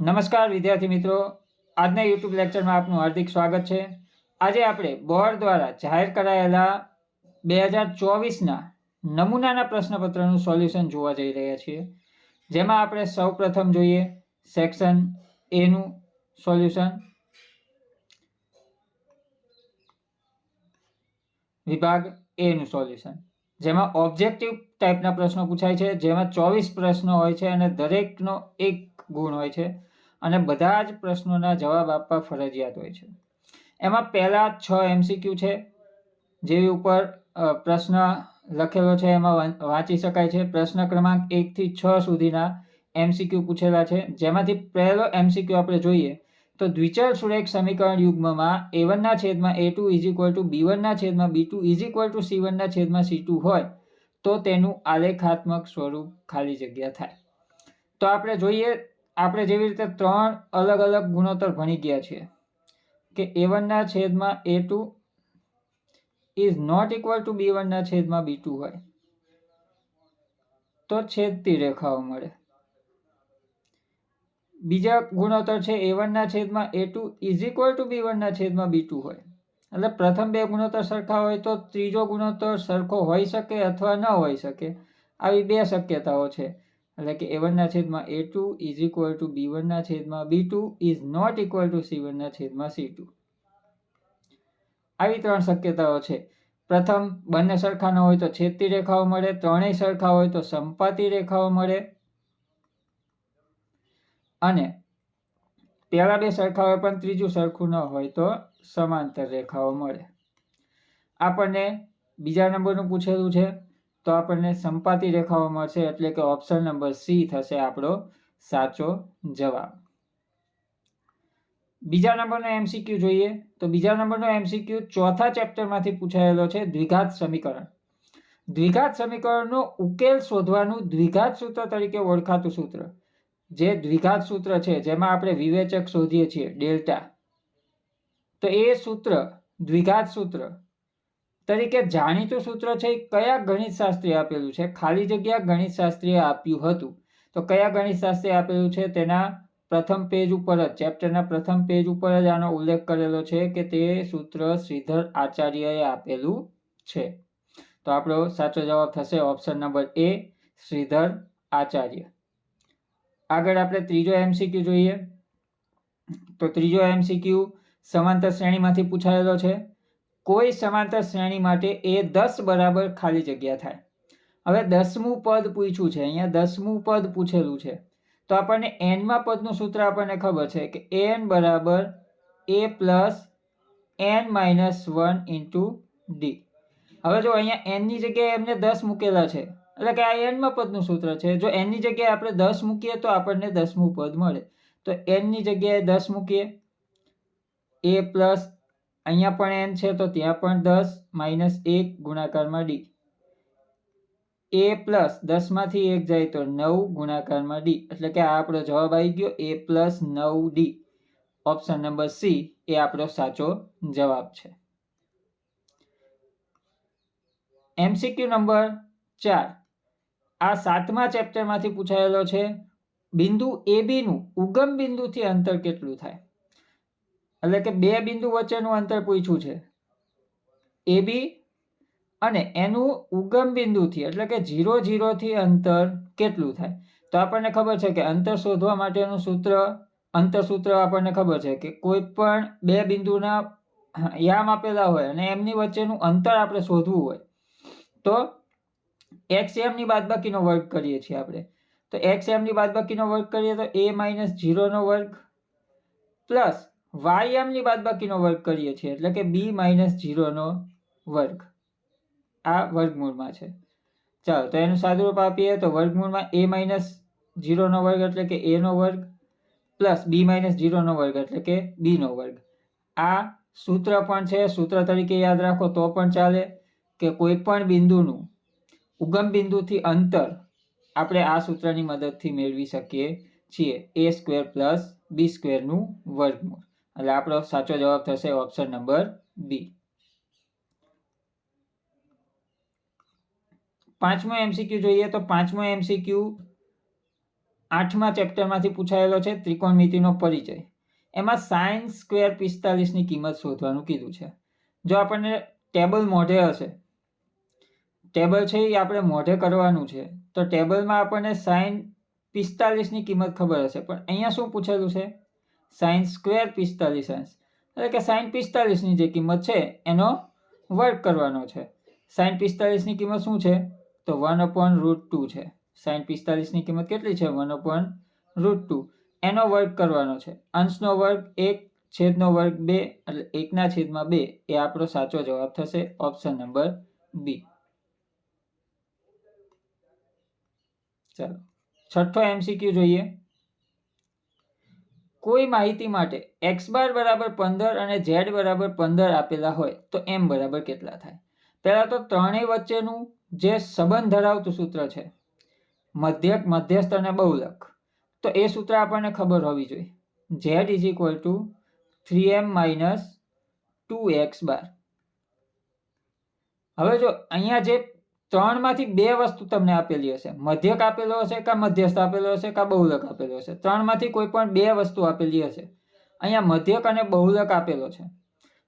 નમસ્કાર વિદ્યાર્થી મિત્રો. આજના યુટ્યુબ લેક્ચરમાં આપનું હાર્દિક સ્વાગત છે. આજે આપણે બોર્ડ દ્વારા જાહેર કરાયેલા બે હજાર ચોવીસના નમૂનાના પ્રશ્નપત્રનું સોલ્યુશન જોવા જઈ રહ્યા છીએ. જેમાં આપણે સૌ પ્રથમ જોઈએ સેક્શન એનું સોલ્યુશન. વિભાગ એનું સોલ્યુશન. જેમાં ઓબ્જેક્ટિવ ટાઈપના પ્રશ્નો પૂછાય છે, જેમાં ચોવીસ પ્રશ્નો હોય છે અને દરેકનો એક ગુણ હોય છે. અને બધા જ પ્રશ્નોના જવાબ આપવા ફરજિયાત હોય છે. એમાં પહેલા છ એમસીક્યુ છે જેવી ઉપર પ્રશ્ન લખેલો છે, એમાં વાંચી શકાય છે. પ્રશ્ન ક્રમાંક એકથી છ સુધીના એમસીક્યુ પૂછેલા છે. જેમાંથી પહેલો એમસીક્યુ આપણે જોઈએ, તો દ્વિચલ સુરેખ સમીકરણ યુગ્મમાં એ વનના છેદમાં A two is equal to B વનના છેદમાં B two is equal to C વનના છેદમાં સી ટુ હોય, તો તેનું આલેખાત્મક સ્વરૂપ ખાલી જગ્યા થાય. તો આપણે જોઈએ આપણે જેવી રીતે ત્રણ અલગ અલગ ગુણોત્તર ભણી ગયા છીએ કે એ વનના છેદમાં A two is not equal to B વનના છેદમાં બી ટુ હોય, તો છેદતી રેખાઓ મળે. બીજા ગુણોત્તર છે એ વનના છેદમાં A two is equal to B વનના છેદમાં બી ટુ હોય. એટલે પ્રથમ બે ગુણોત્તર સરખા હોય તો ત્રીજો ગુણોત્તર સરખો હોઈ શકે અથવા ન હોઈ શકે, આવી બે શક્યતાઓ છે. એટલે કે એ વનના છેદમાં A two is equal to B વનના છેદમાં B two is not equal to C વનના છેદમાં સી ટુ. આવી ત્રણ શક્યતાઓ છે. પ્રથમ, બંને સરખા ન હોય તો છેદતી રેખાઓ મળે. ત્રણેય સરખા હોય તો સંપાતી રેખાઓ મળે. અને પહેલા બે સરખા હોય પણ ત્રીજું સરખું ન હોય તો સમાંતર રેખાઓ મળે. આપણને બીજા નંબરનું પૂછેલું છે. તો આપણને સંપાતી રેખાઓ મળશે એટલે કે ઓપ્શન નંબર સી થશે આપણો સાચો જવાબ. બીજા નંબરનો એમસીક્યુ જોઈએ. તો બીજા નંબરનો એમસીક્યુ ચોથા ચેપ્ટરમાંથી પૂછાયેલો છે દ્વિઘાત સમીકરણ. દ્વિઘાત સમીકરણનો ઉકેલ શોધવાનું દ્વિઘાત સૂત્ર તરીકે ઓળખાતું સૂત્ર. જે દ્વિઘાત સૂત્ર છે, જેમાં આપણે વિવેચક શોધીએ છીએ, ડેલ્ટા. તો એ સૂત્ર, દ્વિઘાત સૂત્ર તરીકે જાણીતું સૂત્ર છે એ કયા ગણિત શાસ્ત્રીએ આપેલું છે? ખાલી જગ્યા ગણિત શાસ્ત્રીએ આપ્યું હતું. તો કયા ગણિત શાસ્ત્રી આપેલું છે? તેના પ્રથમ પેજ ઉપર જ ચેપ્ટરના પ્રથમ પેજ ઉપર જ આનો ઉલ્લેખ કરેલો છે કે તે સૂત્ર શ્રીધર આચાર્યએ આપેલું છે. તો આપણો સાચો જવાબ થશે ઓપ્શન નંબર એ શ્રીધર આચાર્ય. આગળ આપણે ત્રીજો એમસીક્યુ જોઈએ. તો ત્રીજો એમસીક્યુ સમાંતર શ્રેણીમાંથી પૂછાયેલો છે. કોઈ સમાંતર શ્રેણી માટે એ દસ બરાબર ખાલી જગ્યા થાય. હવે દસમું પદ પૂછ્યું છે, અહીંયા દસમું પદ પૂછેલું છે. તો આપણને એનમાં પદનું સૂત્ર આપણને ખબર છે કે એન બરાબર A plus N minus one into D હવે જો અહીંયા એનની જગ્યાએ એમને દસ મૂકેલા છે, એટલે કે આ એનમાં પદનું સૂત્ર છે, જો એનની જગ્યાએ આપણે દસ મૂકીએ તો આપણને દસમું પદ મળે. તો એનની જગ્યાએ દસ મૂકીએ એ પ્લસ અહીંયા પણ એન છે તો ત્યાં પણ દસ માઇનસ એક ગુણાકારમાં ડી. એ પ્લસ દસમાંથી એક જાય તો નવ ગુણાકારમાં ડી. એટલે કે આ આપણો જવાબ આવી ગયો, એ પ્લસ નવ ડી. ઓપ્શન નંબર સી એ આપણો સાચો જવાબ છે. એમસીક્યુ નંબર ચાર. આ સાતમા ચેપ્ટરમાંથી પૂછાયેલો છે, બિંદુ એ બીનું ઉગમ બિંદુથી અંતર કેટલું થાય? એટલે કે બે બિંદુ વચ્ચેનું અંતર પૂછ્યું છે. એ બી અને એનું ઉગમ બિંદુથી, એટલે કે ઝીરો ઝીરોથી અંતર કેટલું થાય? તો આપણને ખબર છે કે અંતર શોધવા માટેનું સૂત્ર, અંતર સૂત્ર આપણને ખબર છે કે કોઈ પણ બે બિંદુના યામ આપેલા હોય અને એમની વચ્ચેનું અંતર આપણે શોધવું હોય. તો એક્સ એમની બાદબાકીનો વર્ગ કરીએ છીએ આપણે. તો એક્સ એમની બાદબાકીનો વર્ગ કરીએ તો એ માઇનસ ઝીરોનો વર્ગ પ્લસ વાય એમની બાદબાકીનો વર્ગ કરીએ છીએ, એટલે કે બી માઇનસ ઝીરોનો વર્ગ. આ વર્ગમૂળમાં છે. ચાલો, તો એનું સાદુરૂપ આપીએ, તો વર્ગમૂળમાં એ માઇનસ જીરોનો વર્ગ એટલે કે એનો વર્ગ, પ્લસ બી માઇનસ ઝીરોનો વર્ગ એટલે કે બીનો વર્ગ. આ સૂત્ર પણ છે, સૂત્ર તરીકે યાદ રાખો તો પણ ચાલે, કે કોઈ પણ બિંદુનું ઉગમ બિંદુથી અંતર આપણે આ સૂત્રની મદદથી મેળવી શકીએ છીએ, એ સ્ક્વેર પ્લસ બી સ્ક્વેરનું વર્ગમૂળ. એટલે આપણો સાચો જવાબ થશે ઓપ્શન નંબર બી પાંચમો એમસીક્યુ જોઈએ તો પાંચમો એમસીક્યુ આઠમા ચેપ્ટરમાંથી પૂછાયેલો છે ત્રિકોણમિતિનો પરિચય. એમાં સાઇન સ્ક્વેર પિસ્તાલીસની કિંમત શોધવાનું કીધું છે. જો આપણને ટેબલ મોઢે હશે ટેબલ છે એ આપણે મોઢે કરવાનું છે, તો ટેબલમાં આપણને સાઇન પિસ્તાલીસની કિંમત ખબર હશે. પણ અહીંયા શું પૂછેલું છે? સાઇન સ્ક્વેર પિસ્તાલીસ અંશ. એટલે કે સાઇન પિસ્તાલીસની જે કિંમત છે, એનો વર્ક કરવાનો છે. સાઇન પિસ્તાલીસની કિંમત શું છે? તો વન અપોન રૂટ ટુ છે. સાઇન પિસ્તાલીસની કિંમત કેટલી છે? One upon root two. એનો વર્ગ કરવાનો છે. અંશનો વર્ગ એક, છેદનો વર્ગ બે, એટલે એકના છેદમાં બે એ આપણો સાચો જવાબ થશે ઓપ્શન નંબર બી. ચાલો. છઠ્ઠો એમસીક્યુ જોઈએ. કોઈ માહિતી માટે એક્સ બાર બરાબર પંદર અને ઝેડ બરાબર પંદર આપેલા હોય તો એમ બરાબર કેટલા થાય? પહેલાં તો ત્રણેય વચ્ચેનું જે સંબંધ ધરાવતું સૂત્ર છે, મધ્યક, મધ્યસ્થ અને બહુલક, તો એ સૂત્ર આપણને ખબર હોવી જોઈએ. Z is equal to three M minus two X બાર. હવે જો અહીંયા જે ત્રણમાંથી બે વસ્તુ તમને આપેલી હશે. મધ્યક આપેલો હશે કાં મધ્યસ્થ આપેલો હશે કાં બહુલક આપેલો હશે? ત્રણમાંથી કોઈ પણ બે વસ્તુ આપેલી હશે. અહીંયા મધ્યક અને બહુલક આપેલો છે.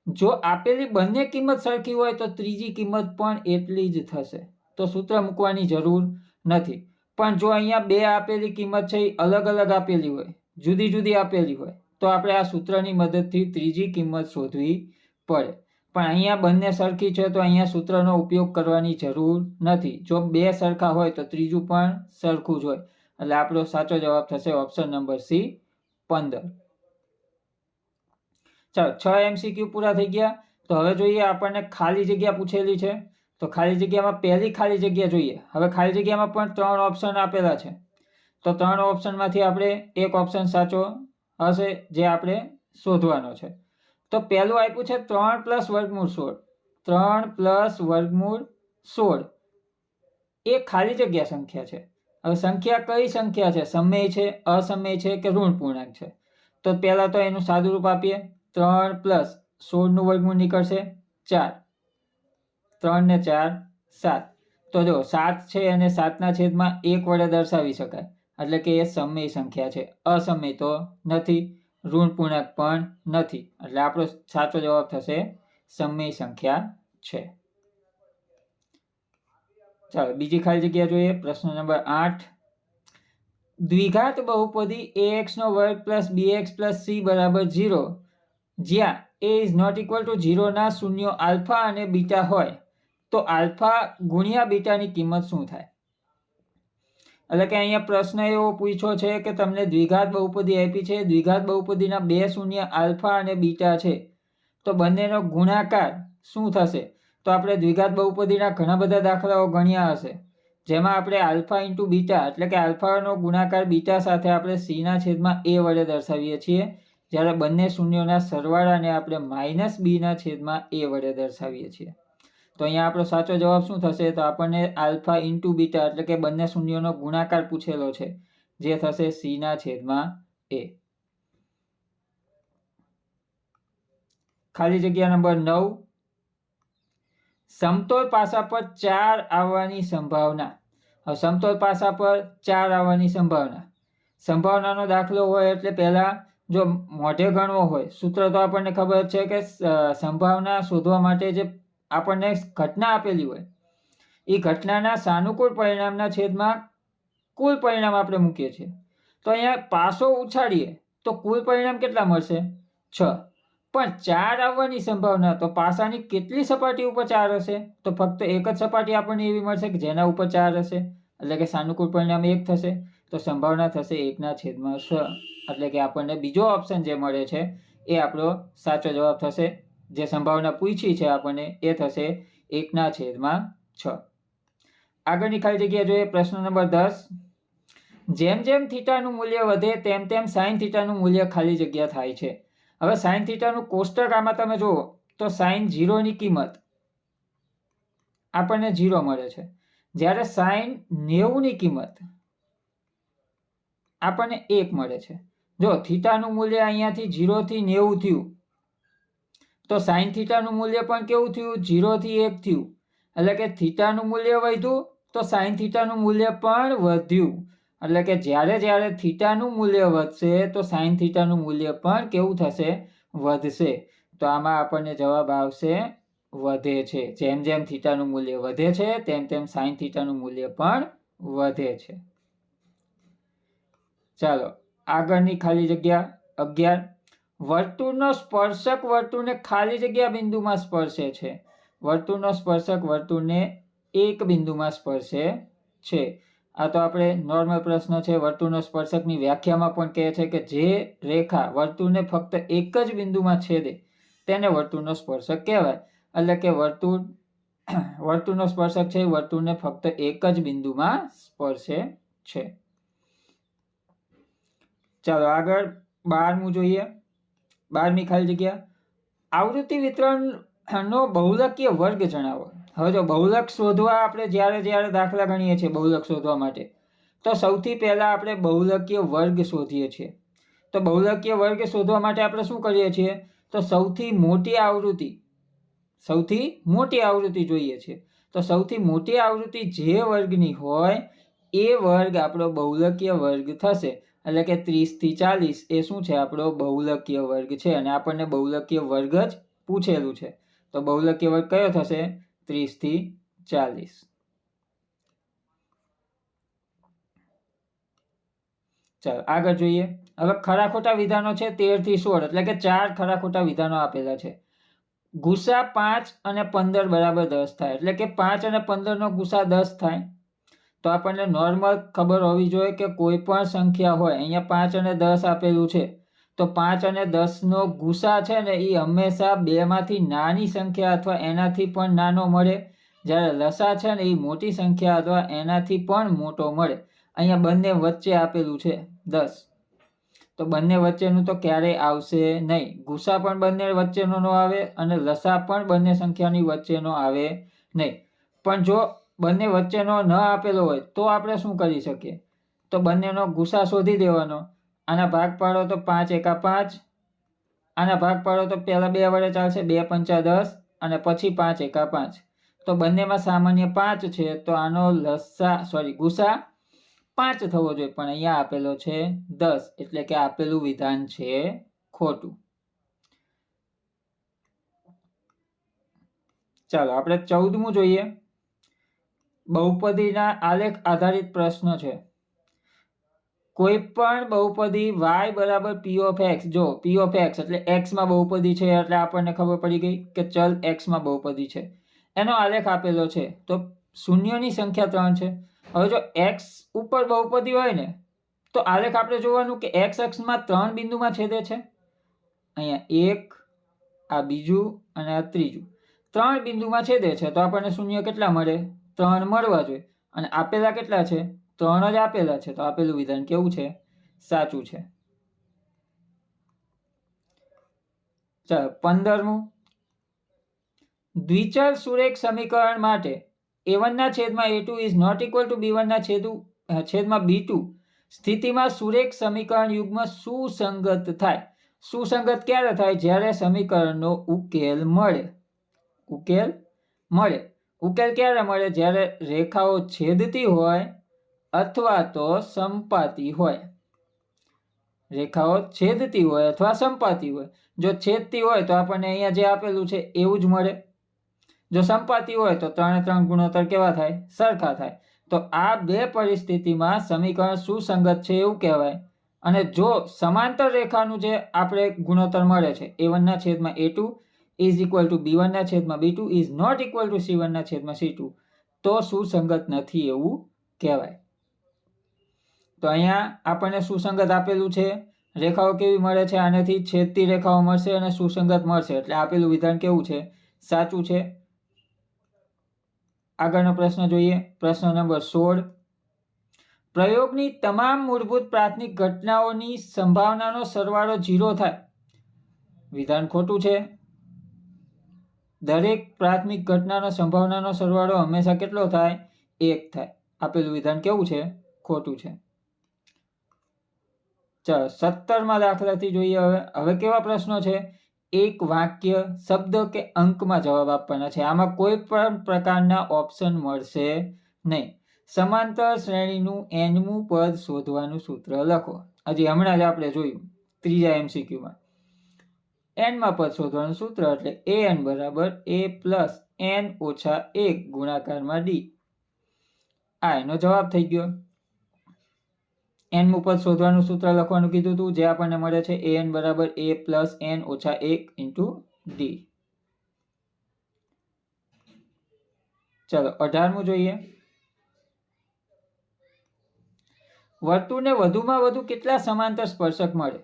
જો આપેલી બંને કિંમત સરખી હોય તો ત્રીજી કિંમત પણ એટલી જ થશે. તો સૂત્ર મૂકવાની જરૂર નથી. પણ જો અહીંયા બે આપેલી કિંમત છે, એ અલગ અલગ આપેલી હોય, જુદી જુદી આપેલી હોય, તો આપણે આ સૂત્રની મદદથી ત્રીજી કિંમત શોધવી પડે. પણ અહીંયા બંને સરખી છે તો અહીંયા સૂત્રનો ઉપયોગ કરવાની જરૂર નથી. જો બે સરખા હોય તો ત્રીજું પણ સરખું જ હોય. એટલે આપણો સાચો જવાબ થશે ઓપ્શન નંબર સી, પંદર. ચાલો, છ એમસીક્યુ પૂરા થઈ ગયા. તો હવે જોઈએ આપણને ખાલી જગ્યા પૂછેલી છે. તો ખાલી જગ્યામાં પહેલી ખાલી જગ્યા જોઈએ. હવે ખાલી જગ્યામાં પણ ત્રણ ઓપ્શન આપેલા છે. તો ત્રણ ઓપ્શનમાંથી આપણે એક ઓપ્શન સાચો હશે જે આપણે શોધવાનો છે. તો પહેલું આપ્યું છે ત્રણ પ્લસ વર્ગમૂળ સોળ. ત્રણ પ્લસ વર્ગમૂળ સોળ. એ ખાલી જગ્યા સંખ્યા છે. હવે સંખ્યા કઈ સંખ્યા છે? સમય છે, અસમય છે કે ઋણ પૂર્ણાંક છે? તો પહેલાં તો એનું સાદું રૂપ આપીએ. ત્રણ પ્લસ સોળનું વર્ગમૂળ નીકળશે ચાર. ત્રણ ને ચાર, સાત. તો જો સાત છે અને સાતના છેદમાં એક વડે દર્શાવી શકાય. એટલે કે એ સમય સંખ્યા છે. અસમય તો નથી. ઋણ પૂર્ણાંક પણ નથી. એટલે આપણો સાચો જવાબ થશે સમય સંખ્યા છે. ચાલો, બીજી ખાલી જગ્યા જોઈએ. પ્રશ્ન નંબર આઠ. દ્વિઘાત બહુપદી એ એક્સ નો વર્ગ plus B X plus C બરાબર ઝીરો જ્યાં A is not equal to ઝીરોના શૂન્યો આલ્ફા અને બીટા હોય, તો આલ્ફા ગુણ્યા બીટાની કિંમત શું થાય? એટલે કે અહીંયા પ્રશ્ન એવો પૂછ્યો છે કે તમને દ્વિઘાત બહુપદી આપી છે. દ્વિઘાત બહુપદીના બે શૂન્ય આલ્ફા અને બીટા છે. તો બંનેનો ગુણાકાર શું થશે? તો આપણે દ્વિઘાત બહુપદીના ઘણા બધા દાખલાઓ ગણ્યા હશે. જેમાં આપણે આલ્ફા ઇન્ટુ બીટા, એટલે કે આલ્ફાનો ગુણાકાર બીટા સાથે આપણે સીના છેદમાં એ વડે દર્શાવીએ છીએ. જ્યારે બંને શૂન્યોના સરવાળાને આપણે માઇનસ બીના છેદમાં એ વડે દર્શાવીએ છીએ. તો અહીંયા આપણો સાચો જવાબ શું થશે? તો આપણને આલ્ફા ઇન્ટુ બીટા એટલે કે બંને શૂન્યોનો ગુણાકાર પૂછેલો છે, જે થશે સીના છેદમાં એ. ખાલી જગ્યા નંબર નવ. સમતોલ પાસા પર ચાર આવવાની સંભાવના. હવે સમતોલ પાસા પર ચાર આવવાની સંભાવના. સંભાવનાનો દાખલો હોય એટલે પહેલા જો મોઢે ગણવો હોય, સૂત્ર તો આપણને ખબર છે કે સંભાવના શોધવા માટે જે આપણને ઘટના આપેલી હોય. એ ઘટનાના સાનુકૂળ પરિણામના છેદમાં કુલ પરિણામ આપણે મૂકીએ છીએ. તો અહીંયા પાસો ઉછાળીએ તો કુલ પરિણામ કેટલા મળશે? છ. પણ ચાર આવવાની સંભાવના, તો પાસાની કેટલી સપાટી ઉપર ચાર હશે? તો ફક્ત એક જ સપાટી આપણને એવી મળશે કે જેના ઉપર ચાર હશે. એટલે કે સાનુકૂળ પરિણામ એક થશે. તો સંભાવના થશે એકના છેદમાં છ. એટલે કે આપણને બીજો ઓપ્શન જે મળે છે, એ આપણો સાચો જવાબ થશે જે સંભાવના પૂછી છે આપણને એ થશે એકના છેદમાં છ. આગળની ખાલી જગ્યા જોઈએ, પ્રશ્ન નંબર દસ. જેમ જેમ થીટાનું મૂલ્ય વધે, તેમ તેમ સાઇન થીટાનું મૂલ્ય ખાલી જગ્યા થાય છે. હવે સાઇન થીટાનું કોષ્ટક આમાં તમે જુઓ, તો સાઇન ઝીરોની કિંમત આપણને ઝીરો મળે છે. જ્યારે સાઇન નેવુંની કિંમત આપણને એક મળે છે. જો થીટાનું મૂલ્ય અહીંયાથી ઝીરોથી નેવું થયું તો સાઇન થીટાનું મૂલ્ય પણ કેવું થયું? જીરોથી એક થયું. એટલે કે થીટાનું મૂલ્ય વધ્યું, તો સાઇન થીટાનું મૂલ્ય પણ વધ્યું. એટલે કે જ્યારે જ્યારે થીટાનું મૂલ્ય વધશે, તો સાઈન થીટાનું મૂલ્ય પણ કેવું થશે? વધશે. તો આમાં આપણને જવાબ આવશે, વધે છે. જેમ જેમ થીટાનું મૂલ્ય વધે છે, તેમ તેમ સાઈન થીટાનું મૂલ્ય પણ વધે છે. ચાલો, આગળની ખાલી જગ્યા અગિયાર. વર્તુળનો સ્પર્શક વર્તુળને ખાલી જગ્યા બિંદુમાં સ્પર્શે છે. વર્તુળનો સ્પર્શક વર્તુળને એક બિંદુમાં સ્પર્શે છે. આ તો આપણે નોર્મલ પ્રશ્ન છે. વર્તુળનો સ્પર્શકની વ્યાખ્યામાં પણ કહે છે કે જે રેખા વર્તુળને ફક્ત એક જ બિંદુમાં છેદે, તેને વર્તુળનો સ્પર્શક કહેવાય. એટલે કે વર્તુળ, વર્તુળનો સ્પર્શક છે વર્તુળને ફક્ત એક જ બિંદુમાં સ્પર્શે છે. ચાલો આગળ બારમું જોઈએ. બારમી ખાલી જગ્યા. આવૃત્તિ વિતરણનો બહુલકીય વર્ગ જણાવો. હવે જો બહુલક શોધવા આપણે જ્યારે જ્યારે દાખલા ગણીએ છીએ બહુલક શોધવા માટે, તો સૌથી પહેલાં આપણે બહુલકીય વર્ગ શોધીએ છીએ. તો બહુલકીય વર્ગ શોધવા માટે આપણે શું કરીએ છીએ? તો સૌથી મોટી આવૃત્તિ, સૌથી મોટી આવૃત્તિ જોઈએ છે. તો સૌથી મોટી આવૃત્તિ જે વર્ગની હોય, એ વર્ગ આપણો બહુલકીય વર્ગ થશે. એટલે કે ત્રીસથી ચાલીસ એ શું છે આપણો બહુલકીય વર્ગ છે? અને આપણને બહુલકીય વર્ગ જ પૂછેલું છે. તો બહુલકીય વર્ગ કયો થશે? ત્રીસથી ચાલીસ. ચાલો, આગળ જોઈએ. હવે ખરા ખોટા વિધાનો છે તેરથી સોળ, એટલે કે ચાર ખરા ખોટા વિધાનો આપેલા છે. ગુસા પાંચ અને પંદર બરાબર દસ થાય, એટલે કે પાંચ અને પંદરનો ગુસા દસ થાય. તો આપણને નોર્મલ ખબર હોવી જોઈએ કે કોઈ પણ સંખ્યા હોય, અહીંયા પાંચ અને દસ આપેલું છે. તો પાંચ અને દસનો ગુસા છે ને એ હંમેશા બેમાંથી નાની સંખ્યા અથવા એનાથી પણ નાનો મળે. જ્યારે લસા છે ને એ મોટી સંખ્યા અથવા એનાથી પણ મોટો મળે. અહીંયા બંને વચ્ચે આપેલું છે દસ. તો બંને વચ્ચેનું તો ક્યારેય આવશે નહીં. ગુસા પણ બંને વચ્ચેનો ન આવે અને લસા પણ બંને સંખ્યાની વચ્ચેનો આવે નહીં. પણ જો બંને વચ્ચેનો ન આપેલો હોય તો આપણે શું કરી શકીએ? તો બંનેનો ગુસા શોધી દેવાનો. આના ભાગ પાડો તો પાંચ એકા પાંચ. આના ભાગ પાડો તો પહેલાં બે વડે ચાલશે બે પંચા દસ અને પછી પાંચ એકા પાંચ. તો બંનેમાં સામાન્ય પાંચ છે તો આનો લસા સોરી ગુસા પાંચ થવો જોઈએ. પણ અહીંયા આપેલો છે દસ, એટલે કે આપેલું વિધાન છે ખોટું. ચાલો, આપણે ચૌદમું જોઈએ. બહુપદીના આલેખ આધારિત પ્રશ્ન છે. કોઈ પણ બહુપદી વાય બરાબર પી ઓફ એક્સ જો પી ઓફ એક્સ એટલે એક્સમાં બહુપદી છે એટલે આપણને ખબર પડી ગઈ કે ચલ એક્સમાં બહુપદી છે. એનો આલેખ આપેલો છે. તો શૂન્યની સંખ્યા ત્રણ છે. હવે જો એક્સ ઉપર બહુપદી હોય ને, તો આલેખ આપણે જોવાનું કે એક્સ અક્ષમાં ત્રણ બિંદુમાં છેદે છે. અહીંયા એક, આ બીજું અને આ ત્રીજું. ત્રણ બિંદુમાં છેદે છે. તો આપણને શૂન્ય કેટલા મળે? ત્રણ મળવા જોઈએ. અને આપેલા કેટલા છે? ત્રણ જ આપેલા છે. તો આપેલું વિધાન કેવું છે? સાચું છે. ચાલો, પંદરમું. દ્વિચલ સુરેખ સમીકરણ માટે એ વનના છેદમાં A two is not equal to B વનના છેદુ છેદમાં બી ટુ સ્થિતિમાં સુરેખ સમીકરણ યુગમાં સુસંગત થાય. સુસંગત ક્યારે થાય? જ્યારે સમીકરણનો ઉકેલ મળે. ઉકેલ મળે. ઉકેલ ક્યારે મળે? જ્યારે રેખાઓ છેદતી હોય અથવા તો સંપાતી હોય. રેખાઓ છેદતી હોય અથવા સંપાતી હોય. જો છેદતી હોય તો આપણને અહીંયા જે આપેલું છે, એવું જ મળે. જો સંપાતી હોય તો ત્રણે ત્રણ ગુણોત્તર કેવા થાય? સરખા થાય. તો આ બે પરિસ્થિતિમાં સમીકરણ સુસંગત છે એવું કહેવાય. અને જો સમાંતર રેખાનું જે આપણે ગુણોત્તર મળે છે, એ વનના છેદમાં A two is equal to B વનના છેદમાં B two is not equal to C વનના છેદમાં સી ટુ તો સુસંગત નથી એવું કહેવાય. તો અહીંયા આપણને સુસંગત આપેલું છે. રેખાઓ કેવી મળે છે? આનાથી છેદતી રેખાઓ મળશે અને સુસંગત મળશે. એટલે આપેલું વિધાન કેવું છે? સાચું છે? આગળનો પ્રશ્ન જોઈએ. પ્રશ્ન નંબર સોળ. પ્રયોગની તમામ મૂળભૂત પ્રાથમિક ઘટનાઓની સંભાવનાનો સરવાળો ઝીરો થાય. વિધાન ખોટું છે. દરેક પ્રાથમિક ઘટનાનો સંભાવનાનો સરવાળો હંમેશા કેટલો થાય? એક થાય. આપેલું વિધાન કેવું છે? ખોટું છે. ચાલો, સત્તરમાં દાખલાથી જોઈએ હવે. હવે કેવા પ્રશ્નો છે? એક વાક્ય, શબ્દ કે અંકમાં જવાબ આપવાના છે. આમાં કોઈ પણ પ્રકારના ઓપ્શન મળશે નહીં. સમાંતર શ્રેણીનું એનમું પદ શોધવાનું સૂત્ર લખો. હજી હમણાં જ આપણે જોયું. ત્રીજા એમસીક્યુમાં. એનમાં પદ શોધવાનું સૂત્ર એટલે એ એન બરાબર એ પ્લસ એન ઓછા એક ગુણાકારમાં ડી આ એનો જવાબ થઈ ગયો. એનનું પદ શોધવાનું સૂત્ર લખવાનું કીધું હતું જે આપણને મળે છે એ એન બરાબર એ પ્લસ એન ઓછા એક ઇન્ટુ ડી ચલો, અઢારમું જોઈએ. વર્તુળને વધુમાં વધુ કેટલા સમાંતર સ્પર્શક મળે?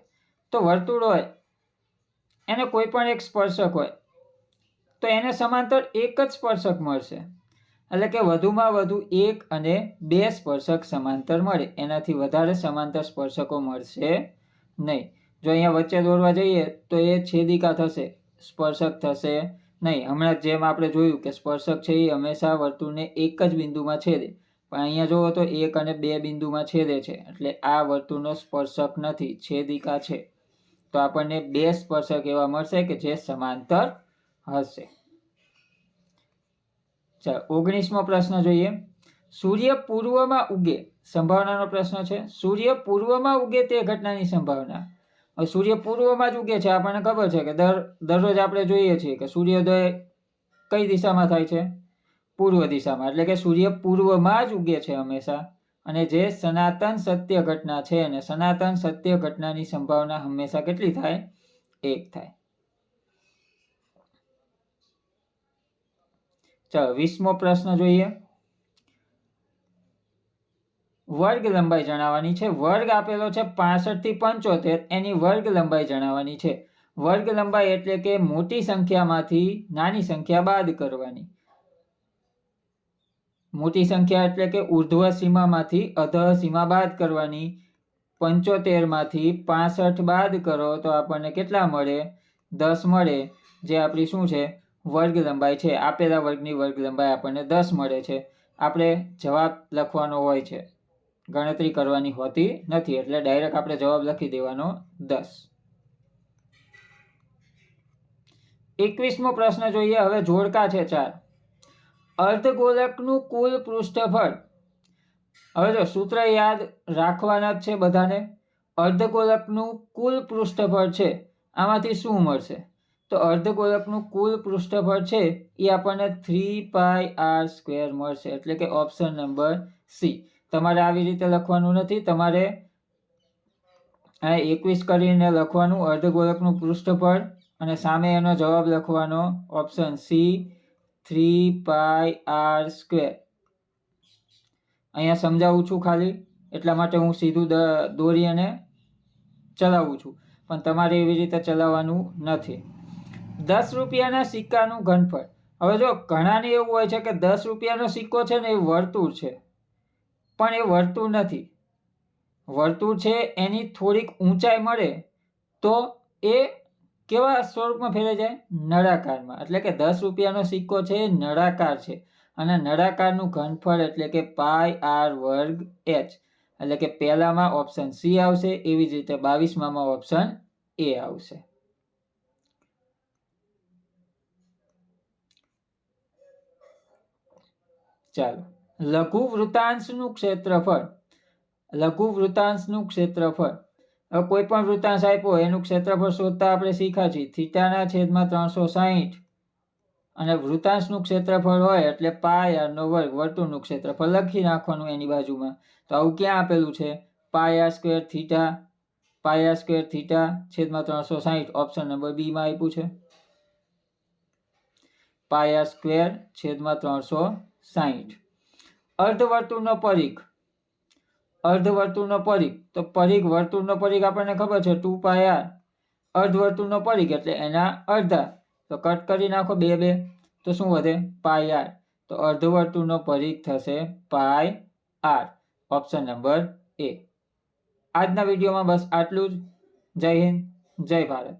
તો વર્તુળ હોય એને કોઈ પણ એક સ્પર્શક હોય, તો એને સમાંતર એક જ સ્પર્શક મળશે. એટલે કે વધુમાં વધુ એક અને બે સ્પર્શક સમાંતર મળે. એનાથી વધારે સમાંતર સ્પર્શકો મળશે નહીં. જો અહીંયા વચ્ચે દોરવા જઈએ, તો એ છેદિકા થશે, સ્પર્શક થશે નહીં. હમણાં જેમ આપણે જોયું કે સ્પર્શક છે એ હંમેશા વર્તુળને એક જ બિંદુમાં છેદે. પણ અહીંયા જુઓ તો એક અને બે બિંદુમાં છેદે છે. એટલે આ વર્તુળનો સ્પર્શક નથી, છેદિકા છે. તો આપણને બે સ્પર્શક એવા મળશે કે જે સમાંતર હશે. ચાલો, ઓગણીસમો પ્રશ્ન જોઈએ. સૂર્ય પૂર્વમાં ઉગે, સંભાવનાનો પ્રશ્ન છે. સૂર્ય પૂર્વમાં ઉગે તે ઘટનાની સંભાવના. સૂર્ય પૂર્વમાં જ ઉગે છે, આપણને ખબર છે કે દર, દરરોજ આપણે જોઈએ છીએ કે સૂર્યોદય કઈ દિશામાં થાય છે? પૂર્વ દિશામાં. એટલે કે સૂર્ય પૂર્વમાં જ ઉગે છે હંમેશા. અને જે સનાતન સત્ય ઘટના છે અને સનાતન સત્ય ઘટનાની સંભાવના હંમેશા કેટલી થાય? એક થાય. ચાલો, વીસમો પ્રશ્ન જોઈએ. વર્ગ લંબાઈ જણાવવાની છે. વર્ગ આપેલો છે પાસઠથી પંચોતેર. એની વર્ગ લંબાઈ જણાવવાની છે. વર્ગ લંબાઈ એટલે કે મોટી સંખ્યામાંથી નાની સંખ્યા બાદ કરવાની. મોટી સંખ્યા એટલે કે ઉર્ધ્વ સીમામાંથી અધઃ સીમા બાદ કરવાની. પંચોતેરમાંથી પાસઠ બાદ કરો તો આપણને કેટલા મળે? દસ મળે. જે આપણી શું છે? વર્ગ લંબાઈ છે આપેલા વર્ગની વર્ગ લંબાઈ આપણને દસ મળે છે. આપણે જવાબ લખવાનો હોય છે. ગણતરી કરવાની હોતી નથી એટલે ડાયરેક્ટ આપણે જવાબ લખી દેવાનો દસ. એકવીસમો પ્રશ્ન જોઈએ. હવે જોડકા છે ચાર. અર્ધગોલકનું કુલ પૃષ્ઠફળ. હવે જો સૂત્ર યાદ રાખવાના જ છે બધાને. અર્ધગોલકનું કુલ પૃષ્ઠફળ છે. આમાંથી શું મળશે? તો અર્ધગોલકનું કુલ પૃષ્ઠફળ છે એ આપણને થ્રી પાય આર સ્ક્વેર મળશે. એટલે કે ઓપ્શન નંબર સી. તમારે આવી રીતે લખવાનું નથી. તમારે આ એકવીસ કરીને લખવાનું અર્ધગોલકનું પૃષ્ઠફળ અને સામે એનો જવાબ લખવાનો option C. Three pi R square. અહીંયા સમજાવું છું ખાલી, એટલા માટે હું સીધું દોરી અને ચલાવું છું. પણ તમારે એવી રીતે ચલાવવાનું નથી. દસ રૂપિયાના સિક્કાનું ઘનફળ. હવે જો ઘણાને એવું હોય છે કે દસ રૂપિયાનો સિક્કો છે ને એ વર્તુળ છે. પણ એ વર્તુળ નથી. વર્તુળ છે, એની થોડીક ઊંચાઈ મળે તો એ કેવા સ્વરૂપમાં ફેરવાઈ જાય નળાકારમાં. એટલે કે દસ રૂપિયાનો સિક્કો છે નળાકાર છે. અને નળાકારનું ઘનફળ એટલે કે પાય આર વર્ગ એચ. એટલે કે પહેલામાં ઓપ્શન સી આવશે, એવી જ રીતે બાવીસમાં ઓપ્શન એ આવશે. ચાલો. લઘુ વૃતાંશનું ક્ષેત્રફળ. લઘુ વૃતાંશનું ક્ષેત્રફળ. હવે કોઈ પણ વૃતાંશ આપ્યો એનું ક્ષેત્રફળ શોધતા આપણે શીખ્યા છીએ થીટાના છેદમાં ત્રણસો સાહીઠ. અને વૃતાંશનું ક્ષેત્રફળ હોય એટલે પાય વર્ગ, વર્તુળનું ક્ષેત્રફળ લખી નાખવાનું એની બાજુમાં. તો આવું ક્યાં આપેલું છે? પાયા સ્ક્વેર થીટા, પાયા સ્ક્વેર થીટા, છેદમાં ત્રણસો સાહીઠ. ઓપ્શન નંબર બીમાં આપ્યું છે. પાયા સ્ક્વેર, છેદમાં ત્રણસો સાહીઠ. અર્ધવર્તુળનો પરિઘ. અર્ધવર્તુળનો પરિઘ. તો પરિઘ, વર્તુળનો પરિઘ આપણને ખબર છે ટુ પાય આર અર્ધવર્તુળનો પરિઘ એટલે એના અડધા. તો કટ કરી નાખો બે બે. તો શું વધે? પાય આર તો અર્ધવર્તુળનો પરિઘ થશે pi R option number A આજના વિડીયોમાં બસ આટલું જ. જય હિન્દ, જય ભારત.